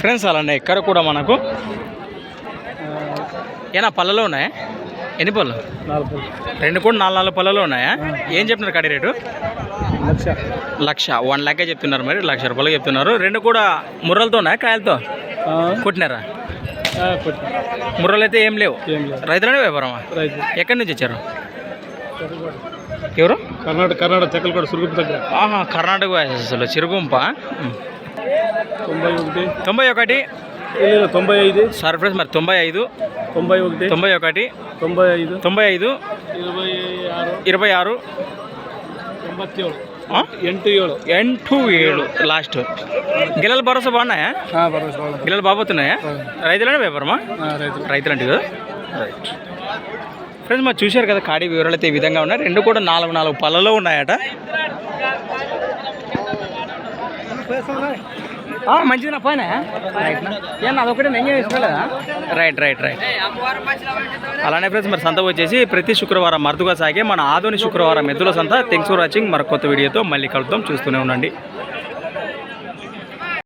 Friends అలానే ఇక్కడ కూడా మనకు ఏనా పళ్ళలో ఉన్నాయా? ఎన్ని పళ్ళు? నాలుగు రెండు కూడా నాలుగు నాలుగు పళ్ళలో ఉన్నాయా? ఏం చెప్తున్నారు కడి రేటు? లక్ష. లక్ష. వన్ ల్యాకే చెప్తున్నారు మరి లక్ష రూపాయలు చెప్తున్నారు. రెండు కూడా ముర్రలతో ఉన్నాయా కాయలతో? కొట్టినారా? ముర్రలు అయితే ఏం లేవు. రైతులనే వ్యాపారమా? ఎక్కడి నుంచి వచ్చారు? ఎవరు కర్ణాటక కర్ణాటక తెక్కలపాడు సురుగుపు దగ్గర ఆహా కర్ణాటక అసలు చిరుగుంప తొంభై ఒకటి తొంభై ఒకటి లేదు తొంభై ఐదు సార్ ఫ్రెండ్స్ మరి తొంభై ఐదు తొంభై ఒకటి తొంభై ఒకటి తొంభై ఐదు తొంభై ఐదు ఇరవై ఆరు ఇరవై ఆరు ಎಂಬತ್ತೇಳು ఆ? ಎಂಟು ಏಳು ఎంటూ ఏడు లాస్ట్ గిల్లల భరోసా బాగున్నాయా ಹಾಂ ಭರವಸೆ ಭಾಳ గిల్లలు బాగుతున్నాయా రైతులనే వ్యాపారమా ಹಾಂ ರೈತರು రైతులు అంటే కదా రైట్ ఫ్రెండ్స్ మరి చూశారు కదా కాడి వివరాలు అయితే ఈ విధంగా ఉన్నాయి. రెండు కూడా నాలుగు నాలుగు పళ్ళలో ఉన్నాయట. ఆ, పైన ఏమన్నా అదొకటి నేను వేసుకోలేదా? రైట్ రైట్ రైట్ అలానే ఫ్రెండ్స్ మరి సంత వచ్చేసి ప్రతి శుక్రవారం మరుదుగా సాగే మన ఆధునిక శుక్రవారం ఎద్దుల సంత. థింగ్స్ ఫర్ వాచింగ్ మరి కొత్త వీడియోతో మళ్ళీ కలుద్దాం. చూస్తూనే ఉండండి.